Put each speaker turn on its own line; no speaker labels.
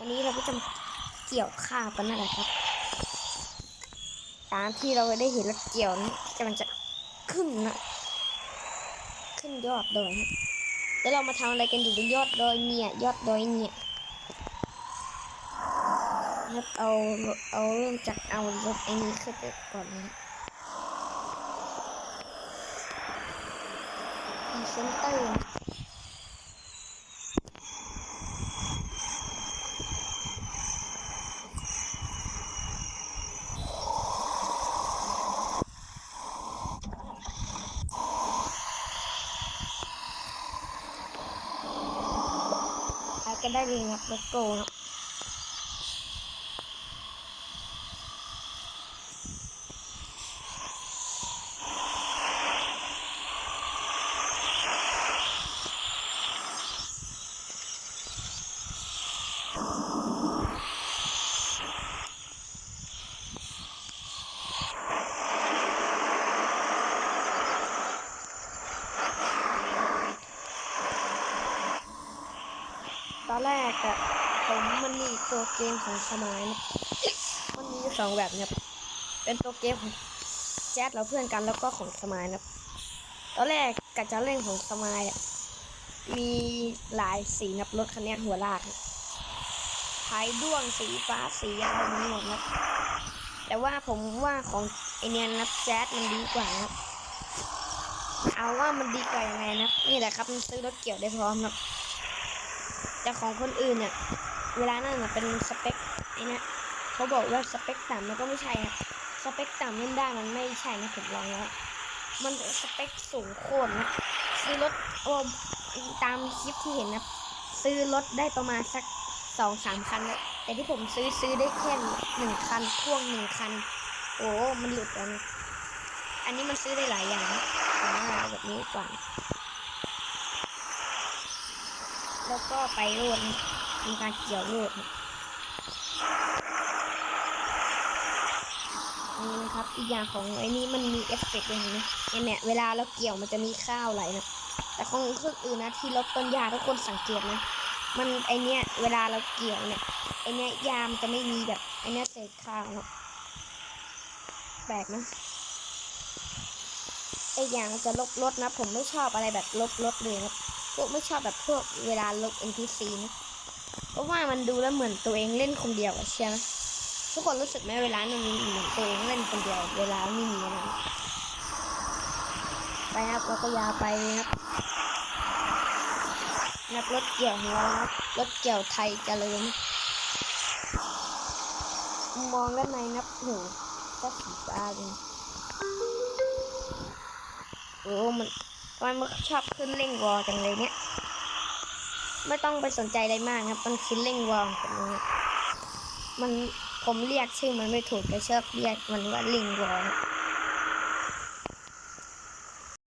วันนี้เราก็จะเกี่ยวข้าวกันนั่นแหละครับ ตามที่เราได้เห็นรถเกี่ยวนี้กำลังจะขึ้นนะขึ้นยอดดอยแล้วเรามาทำอะไรกันอยู่บนยอดดอยเนี่ย ยอดดอยเนี่ยครับเอาเอาเริ่มจากเอารถไอ้นี้ขึ้นไปก่อนนะมีเซนเตอร์ กันได้เลยครับ let's go ครับ ตอนแรกอะผมมันมีตัวเกมของสมัยนะมันมีสองแบบเนะครับเป็นตัวเกมของแจ๊ดเราเพื่อนกันแล้วก็ของสมัยนะตอนแรกกะจะเล่นของสมัยอะมีหลายสีนับรถคันนี้หัวลากนะท้ายด้วงสีฟ้าสีอะไรมันหมดนะแต่ว่าผมว่าของไอเนียนนับแจ๊ดมันดีกว่านะเอาว่ามันดีกว่ายังไงนะนี่แหละครับมันซื้อรถเกี่ยวได้พร้อมนะ แต่ของคนอื่นเนี่ยเวลานั่นน่ะเป็นสเปคไอ้นะเขาบอกว่าสเปคต่ำมันก็ไม่ใช่ครับสเปคต่ำเล่นได้มันไม่ใช่นะผมลองแล้วมันสเปคสูงโคตรนะซื้อรถโอ้ตามคลิปที่เห็นนะซื้อรถได้ประมาณสักสองสามคันนะแต่ที่ผมซื้อซื้อได้แค่หนึ่งคันพ่วงหนึ่งคัน โอ้มันหลุดแล้วนะอันนี้มันซื้อได้หลายอย่างนะเอาแบบนี้กว่า แล้วก็ไปโรดนะทำการเกี่ยวโรดนะนี่นะครับอีกอย่างของไอ้นี้มันมีเอฟเฟกต์อย่างนี้เนี่ยเนี่ยเวลาเราเกี่ยวมันจะมีข้าวไหลนะแต่ของเครื่องอื่นนะที่ลดต้นยาทุกคนสังเกตนะมันไอเนี้ยเวลาเราเกี่ยวเนี่ยไอเนี้ยยามนจะไม่มีแบบไอเนี้ยเศษข้าวเนาะแปลกนะไออย่างจะลบลดนะ ผมไม่ชอบอะไรแบบลบลดเลยนะพ วกไม่ชอบแบบพวกเวลาลบ NPC นะเพราะว่ามันดูแล้วเหมือนตัวเองเล่นคนเดียวอะเชียนะทุกคนรู้สึกไหมเวลามันมีเหมือนตัวเองเล่นคนเดียว เวลาไม่มีอะไปครับแล้วก็ยาไปนะครับนับรถเกี่ยวของเราครับรถเกี่ยวไทยเจริญมองด้านในนับโหก็สีฟ้าเลยโอ้มัน มันมันชอบขึ้นเร่งวอจังเลยเนี่ย ไม่ต้องไปสนใจอะไรมากครับมันขึ้นเร่งวอลของผมนะมันผมเรียกชื่อมันไม่ถูกแต่ชอบเรียกมันว่าเร่งวอ